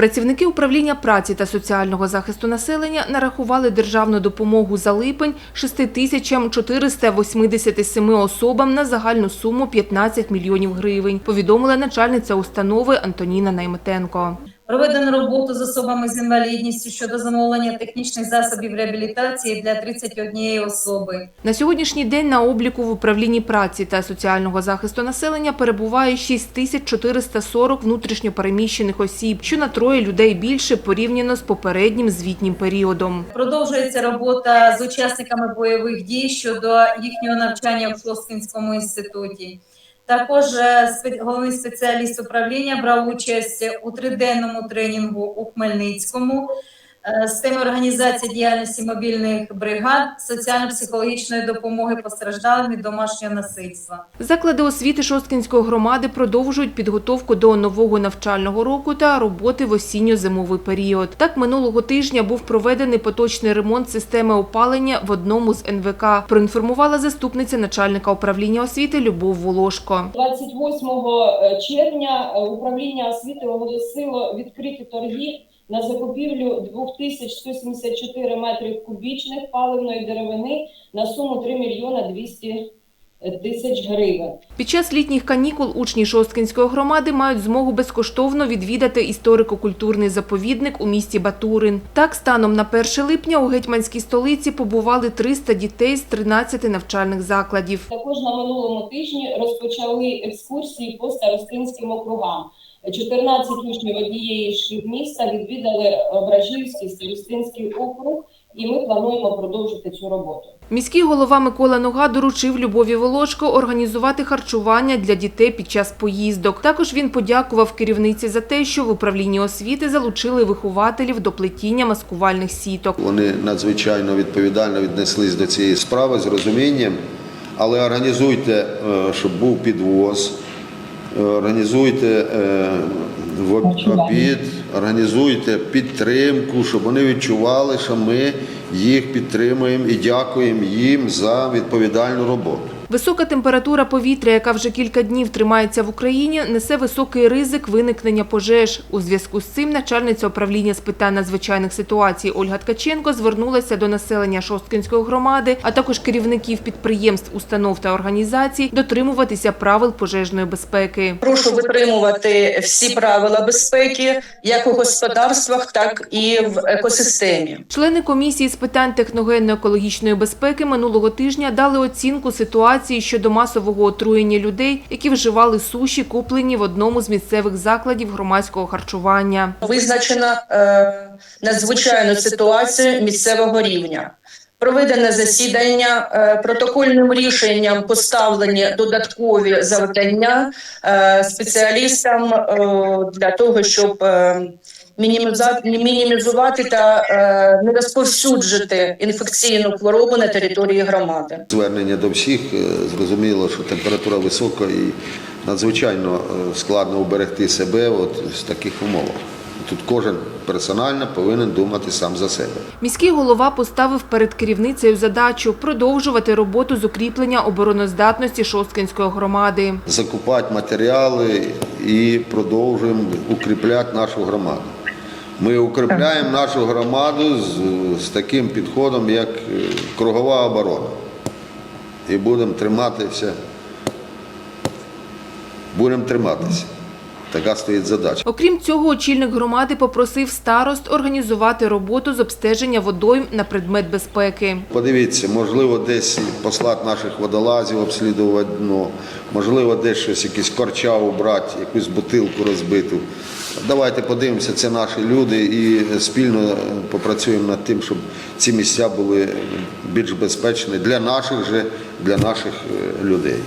Працівники управління праці та соціального захисту населення нарахували державну допомогу за липень 6 тисячам 487 особам на загальну суму 15 мільйонів гривень, повідомила начальниця установи Антоніна Найметенко. Проведено роботу з особами з інвалідністю щодо замовлення технічних засобів реабілітації для 31 особи. На сьогоднішній день на обліку в управлінні праці та соціального захисту населення перебуває 6440 внутрішньопереміщених осіб, що на троє людей більше порівняно з попереднім звітнім періодом. Продовжується робота з учасниками бойових дій щодо їхнього навчання в Шосткінському інституті. Також е, головний спеціаліст управління брав участь у триденному тренінгу у Хмельницькому з теми організації діяльності мобільних бригад, соціально-психологічної допомоги постраждалим від домашнього насильства. Заклади освіти Шосткінської громади продовжують підготовку до нового навчального року та роботи в осінньо-зимовий період. Так, минулого тижня був проведений поточний ремонт системи опалення в одному з НВК. Проінформувала заступниця начальника управління освіти Любов Волошко. 28 червня е, управління освіти оголосило відкриті торги на закупівлю 2174 метрів кубічних паливної деревини на суму 3 мільйона 200 тисяч гривень. Під час літніх канікул учні Шосткінської громади мають змогу безкоштовно відвідати історико-культурний заповідник у місті Батурин. Так, станом на 1 липня у гетьманській столиці побували 300 дітей з 13 навчальних закладів. Також на минулому тижні розпочали екскурсії по старостинським округам. 14 учнів однієї з міста відвідали Ображівський старостинський округ, і ми плануємо продовжити цю роботу. Міський голова Микола Нога доручив Любові Волошко організувати харчування для дітей під час поїздок. Також він подякував керівниці за те, що в управлінні освіти залучили вихователів до плетіння маскувальних сіток. Вони надзвичайно відповідально віднеслись до цієї справи з розумінням, але організуйте, е, щоб був підвоз, організуйте е, в обід, організуйте підтримку, щоб вони відчували, що ми їх підтримуємо і дякуємо їм за відповідальну роботу. Висока температура повітря, яка вже кілька днів тримається в Україні, несе високий ризик виникнення пожеж. У зв'язку з цим начальниця управління з питань надзвичайних ситуацій Ольга Ткаченко звернулася до населення Шосткинської громади, а також керівників підприємств, установ та організацій дотримуватися правил пожежної безпеки. Прошу витримувати всі правила безпеки як у господарствах, так і в екосистемі. Члени комісії з питань техногенно-екологічної безпеки минулого тижня дали оцінку ситуації щодо масового отруєння людей, які вживали суші, куплені в одному з місцевих закладів громадського харчування. Визначено е, надзвичайну ситуацію місцевого рівня. Проведене засідання е, протокольним рішенням поставлені додаткові завдання е, спеціалістам е, для того, щоб мінімізувати та е, не розповсюджити інфекційну хворобу на території громади. Звернення до всіх е, зрозуміло, що температура висока і надзвичайно е, складно уберегти себе от в таких умовах. Тут кожен персонально повинен думати сам за себе. Міський голова поставив перед керівницею задачу продовжувати роботу з укріплення обороноздатності Шосткинської громади. Закупати матеріали і продовжуємо укріпляти нашу громаду. Ми укріпляємо нашу громаду з, з таким підходом, як е, кругова оборона. І будемо триматися. Будемо триматися. Така стоїть задача. Окрім цього, очільник громади попросив старост організувати роботу з обстеження водойм на предмет безпеки. Подивіться, можливо, десь послати наших водолазів обслідувати дно, можливо, десь щось, якийсь корча убрати, якусь бутилку розбиту. Давайте подивимося, це наші люди і спільно попрацюємо над тим, щоб ці місця були більш безпечні для наших же, для наших е, людей.